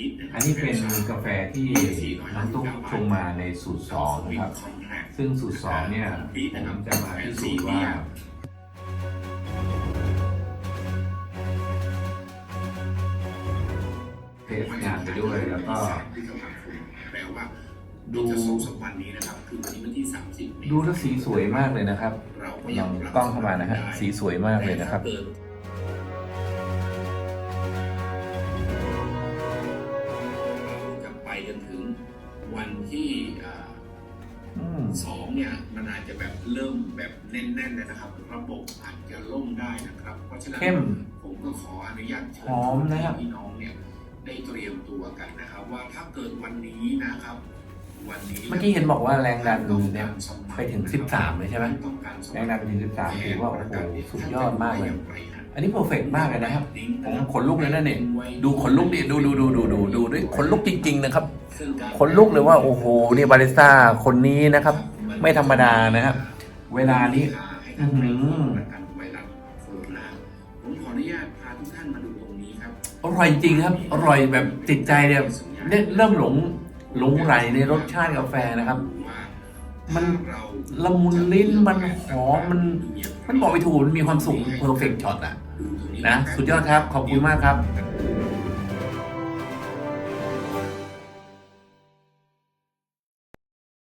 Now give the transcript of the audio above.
พีชะครับอันนี้เป็นกาแฟที่น้ำตุ๊กชงมาในสูตรสองนะครับ ซึ่งสูตรสองเนี่ยผมจะมาพิสูจน์ว่าเทสงานไปด้วยแล้วก็แปลว่าดูจะสองสามวันนี้นะครับคือวันนี้วันที่30ดูแล้วสีสวยมากเลยนะครับเราลองกล้องเข้ามานะฮะสีสวยมากเลยนะครับ วันที่อ่าอืมสองเนี่ยมันอาจจะแบบเริ่มแบบแน่นๆเลยนะครับ ระบบอาจจะล่มได้นะครับ เพราะฉะนั้นเข้มผมก็ขออนุญาตเชิญหอมนะครับพี่น้องเนี่ยได้เตรียมตัวกันนะครับ ว่าถ้าเกิดวันนี้นะครับวันนี้เมื่อกี้เห็นบอกว่าแรงดันเนี่ยไปถึง 13 เลยใช่ไหมแรงดันไปถึง 13 ถือว่าโอ้โหสุดยอดมากเลย อันนี้เพอร์เฟกมากเลยนะครับ ผมขนลุกเลยนะเนี่ยดูขนลุกดิดูดูดูดูดูดูด้วยขนลุกจริง ๆ นะครับขนลุกเลยว่าโอ้โหนี่บาริสต้าคนนี้นะครับ ไม่ธรรมดานะครับ เวลานี้อืมอร่อยจริงครับ อร่อยแบบติดใจเนี่ยเนี่ยเริ่มหลงหลงไหลในรสชาติกาแฟนะครับ มันละมุนลิ้นมันหอมมันมันบอกไม่ถูกมันมีความสุขเพอร์เฟกช็อตอะนะ สุดยอดครับ ขอบคุณมากครับ